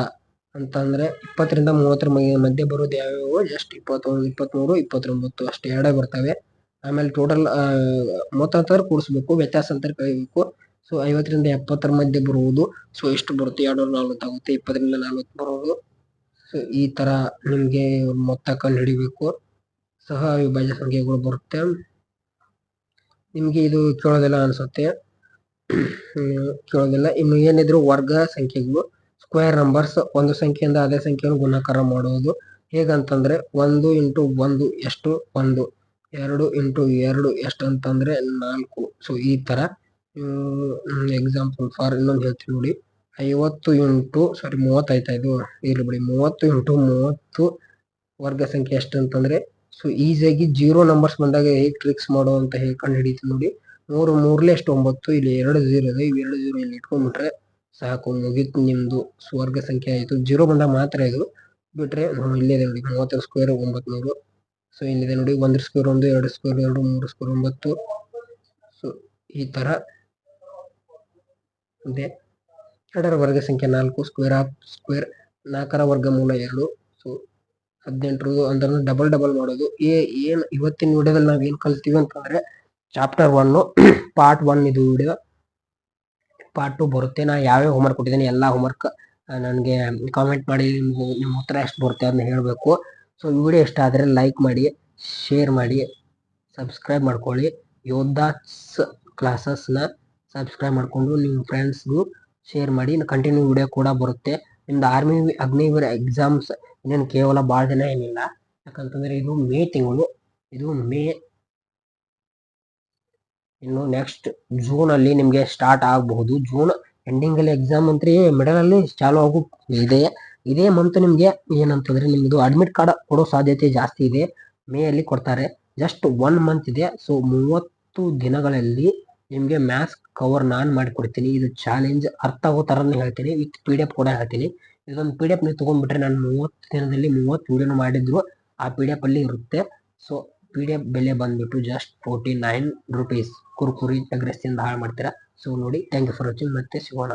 ಅಂತಂದ್ರೆ, ಇಪ್ಪತ್ತರಿಂದ ಮೂವತ್ತರ ಮಧ್ಯೆ ಬರೋದು ಯಾವ್ಯಾವ? ಜಸ್ಟ್ ಇಪ್ಪತ್ತೊಂದು, ಇಪ್ಪತ್ಮೂರು, ಇಪ್ಪತ್ತೊಂಬತ್ತು ಅಷ್ಟೇ ಎರಡೇ ಬರ್ತವೆ. ಆಮೇಲೆ ಟೋಟಲ್ ಮೊತ್ತ ಅಂತಂದ್ರೆ ಕೂಡಿಸ್ಬೇಕು, ವ್ಯತ್ಯಾಸ ಅಂತ ಕಳಿಬೇಕು ಸೊ ಐವತ್ತರಿಂದ ಎಪ್ಪತ್ತರ ಮಧ್ಯೆ ಬರುವುದು. ಸೊ ಎಷ್ಟು ಬರುತ್ತೆ? ಎರಡು ನಲ್ವತ್ತು ಆಗುತ್ತೆ. ಇಪ್ಪತ್ತರಿಂದ ನಲ್ವತ್ತು ಬರುವುದು. ಸೊ ಈ ತರ ನಿಮ್ಗೆ ಮೊತ್ತ ಕಂಡು ಹಿಡಿಬೇಕು ಸಹ ಅವಿಭಾಜ್ಯ ಸಂಖ್ಯೆಗಳು ಬರುತ್ತೆ. ನಿಮ್ಗೆ ಇದು ಕೇಳೋದಿಲ್ಲ ಅನ್ಸುತ್ತೆ. ಕೇಳೋದೆಲ್ಲ ಇನ್ನು ಏನಿದ್ರು ವರ್ಗ ಸಂಖ್ಯೆಗಳು ಸ್ಕ್ವೇರ್ ನಂಬರ್ಸ್ ಒಂದು ಸಂಖ್ಯೆಯಿಂದ ಅದೇ ಸಂಖ್ಯೆಯನ್ನು ಗುಣಾಕಾರ ಮಾಡುವುದು. ಹೇಗಂತಂದ್ರೆ ಒಂದು ಇಂಟು ಒಂದು ಎಷ್ಟು? ಒಂದು. ಎರಡು ಇಂಟು ಎರಡು ಎಷ್ಟು ಅಂತಂದ್ರೆ ನಾಲ್ಕು. ಸೊ ಈ ತರ ಎಕ್ಸಾಂಪಲ್ ಫಾರ್ ಇನ್ನೊಂದು ಹೇಳ್ತೀನಿ ನೋಡಿ. ಐವತ್ತು ಇಂಟು ಸಾರಿ ಮೂವತ್ತಾಯ್ತಾ ಇದು? ಇರಲಿ ಬಿಡಿ, ಮೂವತ್ತು ಇಂಟು ಮೂವತ್ತು ವರ್ಗ ಸಂಖ್ಯೆ ಎಷ್ಟು ಅಂತಂದರೆ ಸೊ ಈಸಿಯಾಗಿ ಜೀರೋ ನಂಬರ್ಸ್ ಬಂದಾಗ ಹೇಗೆ ಟ್ರಿಕ್ಸ್ ಮಾಡೋ ಅಂತ ಹೇಗೆ ಕಂಡು ಹಿಡಿತೀವಿ ನೋಡಿ. ಮೂರು ಮೂರಲೇ ಎಷ್ಟು ಒಂಬತ್ತು, ಇಲ್ಲಿ ಎರಡು ಜೀರೋ ಇದೆ. ಇವು ಎರಡು ಜೀರೋ ಇಲ್ಲಿ ಇಟ್ಕೊಂಡ್ಬಿಟ್ರೆ ಸಾಕು, ಮುಗೀತು ನಿಮ್ಮದು ಸ್ವರ್ಗ ಸಂಖ್ಯೆ ಆಯಿತು. ಜೀರೋ ಬಂದಾಗ ಮಾತ್ರ ಇದು ಬಿಟ್ರೆ ಇಲ್ಲಿದೆ ನೋಡಿ ಮೂವತ್ತರ ಸ್ಕ್ವೇರ್ ಒಂಬತ್ತು ನೂರು ಸೊ ಇಲ್ಲಿದೆ ನೋಡಿ ಒಂದ್ರ ಸ್ಕ್ವೇರ್ ಒಂದು, ಎರಡು ಸ್ಕ್ವೇರ್ ಎರಡು ಮೂರು ಸ್ಕ್ವೇರ್ ಒಂಬತ್ತು. ಸೊ ಈ ತರ ಇದೆ. ಎರಡರ ವರ್ಗ ಸಂಖ್ಯೆ ನಾಲ್ಕು ಸ್ಕ್ವೇರ್ ಆಫ್ ಸ್ಕ್ವೇರ್ ನಾಲ್ಕರ ವರ್ಗಮೂಲ ಎರಡು. ಸೊ ಹದಿನೆಂಟರು ಅಂದ್ರೆ ಡಬಲ್ ಡಬಲ್ ಮಾಡೋದು. ಏ, ಏನು ಇವತ್ತಿನ ವಿಡಿಯೋದಲ್ಲಿ ನಾವು ಏನು ಕಲ್ತೀವಿ ಅಂತಂದರೆ ಚಾಪ್ಟರ್ ಒನ್ನು ಪಾರ್ಟ್ ಒನ್ ಇದು ವಿಡಿಯೋ. ಪಾರ್ಟ್ ಟು ಬರುತ್ತೆ. ನಾ ಯಾವ್ಯಾವ ಹೋಮ್ವರ್ಕ್ ಕೊಟ್ಟಿದ್ದೀನಿ, ಎಲ್ಲ ಹೋಮ್ವರ್ಕ್ ನನಗೆ ಕಾಮೆಂಟ್ ಮಾಡಿ ನಿಮ್ಮ ಉತ್ತರ ಎಷ್ಟು ಬರುತ್ತೆ ಅದನ್ನ ಹೇಳಬೇಕು. ಸೊ ವಿಡಿಯೋ ಇಷ್ಟ ಆದರೆ ಲೈಕ್ ಮಾಡಿ ಶೇರ್ ಮಾಡಿ ಸಬ್ಸ್ಕ್ರೈಬ್ ಮಾಡ್ಕೊಳ್ಳಿ. ಯೋಧಾಸ್ ಕ್ಲಾಸಸ್ನ ಸಬ್ಸ್ಕ್ರೈಬ್ ಮಾಡಿಕೊಂಡು ನಿಮ್ಮ ಫ್ರೆಂಡ್ಸ್ಗೂ ಶೇರ್ ಮಾಡಿ ಕಂಟಿನ್ಯೂ ವಿಡಿಯೋ ಕೂಡ ಬರುತ್ತೆ. ನಿಮ್ದು ಆರ್ಮಿ ಅಗ್ನಿವೀರ ಎಕ್ಸಾಮ್ಸ್ ಇನ್ನೇನು ಕೇವಲ ಭಾಳ ದಿನ ಏನಿಲ್ಲ. ಯಾಕಂತಂದರೆ ಇದು ಮೇ ತಿಂಗಳು. ಇದು ಮೇ ಇನ್ನು ನೆಕ್ಸ್ಟ್ ಜೂನ್ ಅಲ್ಲಿ ನಿಮ್ಗೆ ಸ್ಟಾರ್ಟ್ ಆಗಬಹುದು. ಜೂನ್ ಎಂಡಿಂಗಲ್ಲಿ ಎಕ್ಸಾಮ್ ಅಂತ್ರಿ ಮಿಡಲಲ್ಲಿ ಚಾಲು ಆಗು ಇದೆ. ಇದೇ ಮಂತ್ ನಿಮಗೆ ಏನಂತಂದ್ರೆ ನಿಮ್ಮದು ಅಡ್ಮಿಟ್ ಕಾರ್ಡ್ ಕೊಡೋ ಸಾಧ್ಯತೆ ಜಾಸ್ತಿ ಇದೆ. ಮೇ ಅಲ್ಲಿ ಕೊಡ್ತಾರೆ. ಜಸ್ಟ್ ಒನ್ ಮಂತ್ ಇದೆ. ಸೊ ಮೂವತ್ತು ದಿನಗಳಲ್ಲಿ ನಿಮಗೆ ಮ್ಯಾಥ್ಸ್ ಕವರ್ ನಾನ್ ಮಾಡಿಕೊಡ್ತೀನಿ. ಇದು ಚಾಲೆಂಜ್ ಅರ್ಥ ಆಗೋ ಥರನೇ ಹೇಳ್ತೀನಿ. ವಿತ್ ಪಿ ಡಿ ಎಫ್ ಕೂಡ ಹೇಳ್ತೀನಿ. ಇದೊಂದು ಪಿ ಡಿ ಎಫ್ ನೀವು ತೊಗೊಂಡ್ಬಿಟ್ರೆ ನಾನು ಮೂವತ್ತು ದಿನದಲ್ಲಿ ಮೂವತ್ತು ವೀಡಿಯೋನು ಮಾಡಿದ್ರು, ಆ ಪಿ ಡಿ ಎಫ್ ಅಲ್ಲಿ ಇರುತ್ತೆ. ಸೊ ಪಿ ಡಿ ಎಫ್ ಬೆಲೆ ಬಂದ್ಬಿಟ್ಟು ಜಸ್ಟ್ ಫೋರ್ಟಿ ನೈನ್ ರುಪೀಸ್ ಕುರ್ಕುರಿ ಅಗ್ರೆಸ್ಸಿಂದ ಹಾಳು ಮಾಡ್ತೀರಾ? ಸೊ ನೋಡಿ. ಥ್ಯಾಂಕ್ ಯು ಫಾರ್ ವಾಚಿಂಗ್ ಮತ್ತೆ ಸಿಗೋಣ.